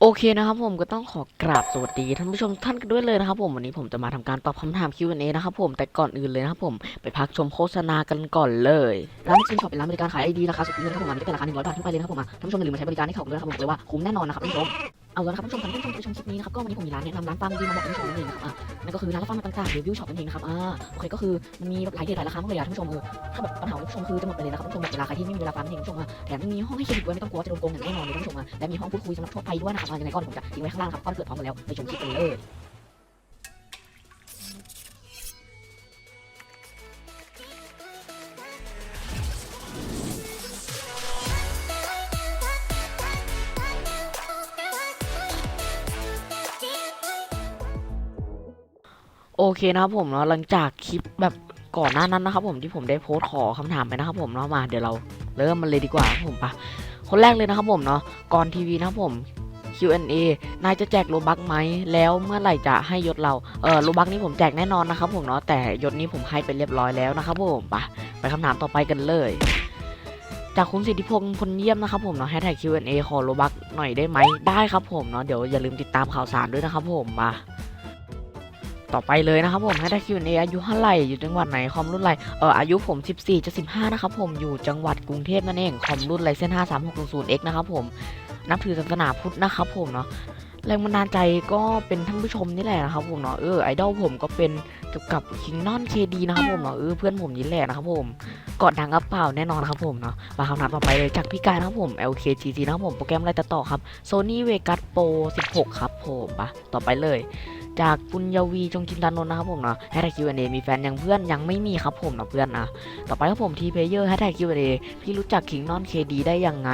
โอเคนะครับผมก็ต้องขอกราบสวัสดีท่านผู้ชมท่านกันด้วยเลยนะครับผมวันนี้ผมจะมาทำการตอบคำถาม Q&A นะครับผมแต่ก่อนอื่นเลยนะครับผมไปพักชมโฆษณากันก่อนเลยร้านจินช็อปเป็นร้านบริการขายไอดีราคาสุดพิเศษนะครับผมอันนี้เป็นราคา100บาทขึ้นไปเลยนะครับผมท่านผู้ชมอย่าลืมมาใช้บริการให้เขาด้วยนะครับผมบอกเลยว่าคุ้มแน่นอนนะครับท่านผู้ชม เอาละครับท่านผู้ชมท่านผู้ชมที่ชมคลิปนี้นะครับก็วันนี้ผมมีร้านแนะนำร้านฟาร์มดีมาบอกท่านผู้ชมนั่นเองนะครับอะนั่นก็คือร้านรับฟาร์มต่างๆรีวิวช็อปนั่นเองนะครับอ่าโอเคก็คือมันมีหลายเดทหลายราคามากเลยอะท่านผู้ชมเออถ้าแบบปัญหาของท่านผู้ชมคือจะหมดไปเลยนะครับท่านผู้ชมแบบเวลาใครที่ไม่มีเวลาฟาร์มนั่นเองท่านผู้ชมอะแถมยังมีห้องให้เครดิตด้วยไม่ต้องกลัวจะโดนโกงอย่างแน่นอนเลยท่านผู้ชมอะและมีห้องพูดคุยสำหรับทั่วไปด้วยนะครับอะยังไงก็เดี๋ยวผมจะทิ้งไว้ข้างล่างครับก็เกิดพร้อมกันแล้วไปชมคลิปกันเลย โอเคนะครับผมเนาะหลังจากคลิปแบบก่อนหน้านั้นนะครับผมที่ผมได้โพสต์ขอคำถามไปนะครับผมเนาะมาเดี๋ยวเราเริ่มมันเลยดีกว่าครับผมปะคนแรกเลยนะครับผมเนาะก่อนทีวีนะครับผม Q&A นายจะแจกโลบักไหมแล้วเมื่อไหร่จะให้ยศเราเออโลบักนี้ผมแจกแน่นอนนะครับผมเนาะแต่ยศนี้ผมให้ไปเรียบร้อยแล้วนะครับผมปะไปคำถามต่อไปกันเลย จากคุณสิทธิพงศ์พลเยี่ยมนะครับผมเนาะแฮชแท็ก Q&A ขอโลบักหน่อยได้ไหมได้ครับผมเนาะเดี๋ยวอย่าลืมติดตามข่าวสารด้วยนะครับผมมา ต่อไปเลยนะครับผมให้ได้ Q&A อายุเท่าไหร่อยู่จังหวัดไหนคอมรุ่นอะไรเอออายุผม 14จะ15 นะครับผมอยู่จังหวัดกรุงเทพนั่นเองคอมรุ่นไรเส้น5 3 6 0 0 X นะครับผมนับถือศาสนาพุทธนะครับผมเนาะแรงบันดาลใจก็เป็นท่านผู้ชมนี่แหละนะครับผมเนาะเออไอดอลผมก็เป็นเกี่ยวกับคิงนอนเคดีนะครับผมเนาะเออเพื่อนผมนี่แหละนะครับผมกอดดังกระเปล่าแน่นอนครับผมเนาะมาคำถามต่อไปเลยจากพี่กายนะครับผม LKGC นะครับผมโปรแกรมอะไรตัดต่อครับ Sony Vegas Pro 16 ครับผมปะต่อไปเลย จากปุญญวีจงจินตานนท์นะครับผมเนาะแฮชแท็ก Q&A มีแฟนยังเพื่อนยังไม่มีครับผมเนาะเพื่อนนะต่อไปครับผมทีเพเยอร์แฮชแท็ก Q&A พี่รู้จักคิงนอนเคดีได้ยังไง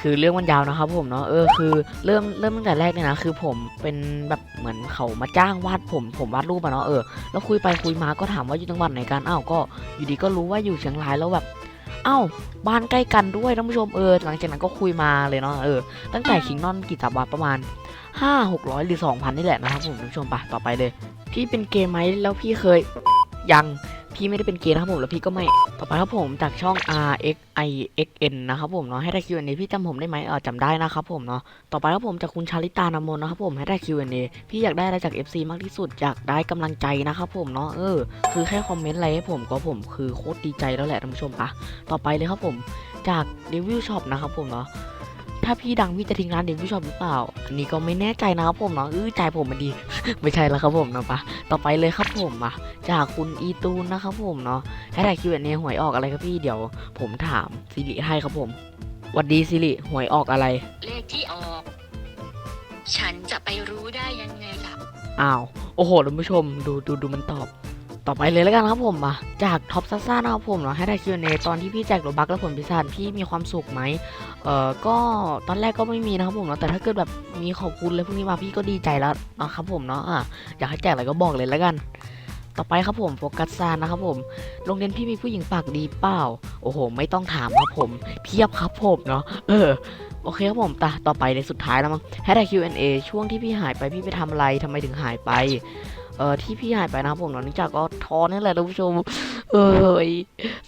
คือเรื่องมันยาวนะครับผมเนาะเออคือเริ่มเริ่มตั้งแต่แรกเลยนะคือผมเป็นแบบเหมือนเขามาจ้างวาดผมผมวาดรูปอะเนาะเออแล้วคุยไปคุยมาก็ถามว่าอยู่จังหวัดไหนกันอ้าวก็อยู่ดีก็รู้ว่าอยู่เชียงรายแล้วแบบอ้าวบ้านใกล้กันด้วยท่านผู้ชมเออหลังจากนั้นก็คุยมาเลยเนาะเออตั้งแต่คิงนอนกี่สัปดาห์ประมาณ ห้าหกร้อยหรือสองพันนี่แหละนะครับผมท่านผู้ชมไปต่อไปเลย พี่เป็นเกย์ไหมแล้วพี่เคยยังพี่ไม่ได้เป็นเกย์นะครับผมแล้วพี่ก็ไม่ต่อไปครับผมจากช่อง R X I X N นะครับผมเนาะให้ได้ Q&A พี่จำผมได้ไหมเออจำได้นะครับผมเนาะต่อไปครับผมจากคุณชาลิตานามนนะครับผมให้ได้ Q&A พี่อยากได้อะไรจาก FC มากที่สุดอยากได้กำลังใจนะครับผมเนาะเออคือแค่คอมเมนต์อะไรให้ผมก็ผมคือโคตรดีใจแล้วแหละท่านผู้ชมปะต่อไปเลยครับผมจากรีวิวช็อปนะครับผมเนาะ ถ้าพี่ดังพี่จะทิ้งร้านเดวิวช็อปหรือเปล่า อันนี้ก็ไม่แน่ใจนะครับผมเนาะอื้อใจผมมันดี ไม่ใช่แล้วครับผมเนาะปะต่อไปเลยครับผมอะจากคุณอีตูนนะครับผมเนาะให้ถ่ายคิวเอ็นหวยออกอะไรครับพี่เดี๋ยว ผมถามซิริให้ครับผมหวัดดีซิริหวยออกอะไร เลขที่ออก ฉันจะไปรู้ได้ยังไงล่ะ อ้าว โอ้โหท่านผู้ชม ดูดูดูมันตอบ ต่อไปเลยแล้วกันครับผมมาจากท็อปซ่าซ่านะครับผมเนาะให้ได้ Q&A ตอนที่พี่แจกโลบักและผลพิศาจพี่มีความสุขไหมเอ่อก็ตอนแรกก็ไม่มีนะครับผมเนาะแต่ถ้าเกิดแบบมีขอบคุณเลยพวกนี้มาพี่ก็ดีใจแล้วนะครับผมเนาะอะอยากให้แจกอะไรก็บอกเลยแล้วกัน ต่อไปครับผมโฟกัสซานนะครับผมโรงเรียนพี่มีผู้หญิงปากดีเปล่าโอ้โห ไม่ต้องถามครับผมเพียบครับผมเนาะเออโอเคครับผมตาต่อไปในสุดท้ายแล้วมั้งให้ได้ Q&A ช่วงที่พี่หายไปพี่ไปทำอะไรทำไมถึงหายไป เออที่พี่หายไปนะครับผมเนาะเนื่องจากก็ท้อนี่แหละท่านผู้ชม เอ้ย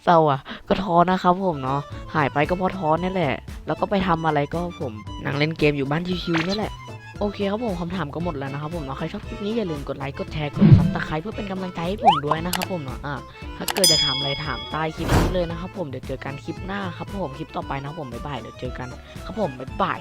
เศร้าอะ ก็ท้อนะครับผมเนาะหายไปก็เพราะท้อนี่แหละ แล้วก็ไปทำอะไรก็ผมนั่งเล่นเกมอยู่บ้านชิวๆนี่แหละโอเคครับผมคำถามก็หมดแล้วนะครับผมเนาะใครชอบคลิปนี้อย่าลืมกดไลค์กดแชร์กดซับสไครต์เพื่อเป็นกำลังใจให้ผมด้วยนะครับผมเนาะอะถ้าเกิดจะถามอะไรถามใต้คลิปนี้เลยนะครับผมเดี๋ยวเจอกันคลิปหน้าครับผมคลิปต่อไปนะครับผมบ๊ายบายเดี๋ยวเจอกันครับผมบ๊ายบาย